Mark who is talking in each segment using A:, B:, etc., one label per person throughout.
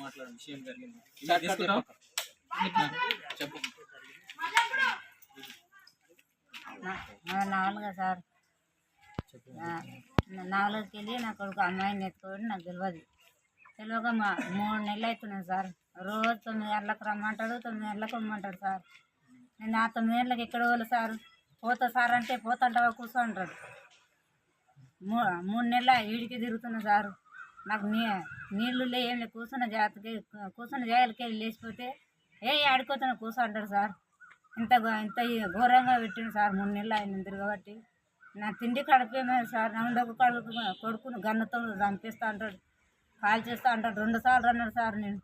A: మాట్లాడండి విషయం జరిగింది. చెప్పు.
B: నాలుగా సార్. నాలుగుకి వెళ్ళి నా కొడుకు అమ్మాయిని ఎత్తుకోవడం నాకు తెలియదు తెలియక మా మూడు నెలలు అవుతున్నాయి సార్. రోజు తొమ్మిది గంటలకు రమ్మంటాడు తొమ్మిది గంటలకు రమ్మంటాడు సార్. నేను ఆ తొమ్మిది గంటలకు ఎక్కడ పోలే సార్? పోతా సార్ అంటే పోతాంటావా కూర్చో అంటాడు మూ మూడు నెలల వీడికి తిరుగుతున్నా సార్. నాకు నీ నీళ్ళు లే ఏం లేదు కూర్చున్న జాతకి కూర్చున్న జాగ్రత్తకి వెళ్ళి లేచిపోతే ఏ ఆడుకోతున్నా కూర్చో అంటాడు సార్. ఇంత ఇంత ఘోరంగా పెట్టిండు సార్ మూడు నెలలు ఆయన కాబట్టి. నా తిండి కడిపేమే సార్ నా ఉండొక కడుపు కొడుకుని గన్నతో చంపేస్తా అంటాడు కాల్ చేస్తా అంటాడు రెండు సార్లు అన్నాడు సార్ నేను.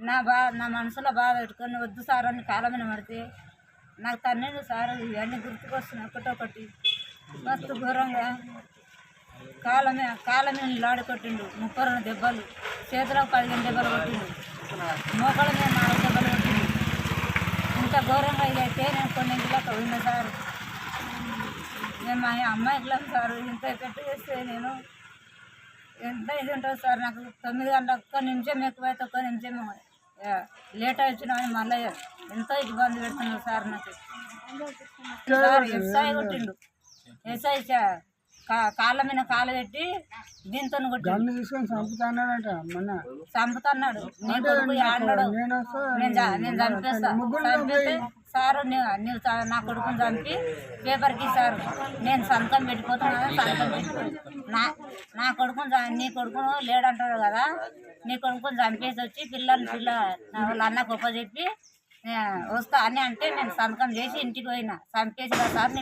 B: నా బా నా మనసులో బాధ పెట్టుకొని వద్దు సార్ అని కాలమైన పడితే నాకు తన్నేది సార్ ఇవన్నీ గుర్తుకొస్తున్నాయి ఒకటొకటి. మస్తు ఘోరంగా. కాలమే కాలమే లాడి కొట్టిండు. ముప్పై రెండు దెబ్బలు చేతిలో పదిహేను దెబ్బలు కొట్టిండు. మోకాళ్ళ మీద నాలుగు దెబ్బలు కొట్టిండు. ఇంత ఘోరంగా ఇదైతే నేను కొన్ని ఇంట్లోకి పోయినా సార్. నేను మా అమ్మాయికి సార్ ఇంత పెట్టు చేస్తే నేను ఎంత ఇది ఉంటుంది సార్ నాకు తొమ్మిది గంటల ఒక్క నిమిషం ఎక్కువైతే ఒక్క నిమిషం లేట్ వచ్చినా మళ్ళీ ఎంతో ఇబ్బంది పెడుతున్నారు సార్ నాకు. సార్ ఎస్ఐ కొట్టిండు. ఎస్ఐ చా- కాళ్ళ మీద కాలు పెట్టి దీంతో
C: చంపుతాన్నాడంట మొన్న.
B: చంపుతున్నాడు.
C: నేను
B: చంపేస్తా. సారు నీ- నీవు చ- నా కొడుకుని చంపి పేపర్కి సారు నేను సంతకం పెట్టిపోతున్నా సంతకం పెట్టిపో నా నా కొడుకుని నీ కొడుకును లేడంటాడు కదా నీ కొడుకుని చంపేసి వచ్చి పిల్లల్ని పిల్ల వాళ్ళ అన్న గొప్ప చెప్పి వస్తా అని అంటే నేను సంతకం చేసి ఇంటికి పోయినా. చంపేసి సార్ నీ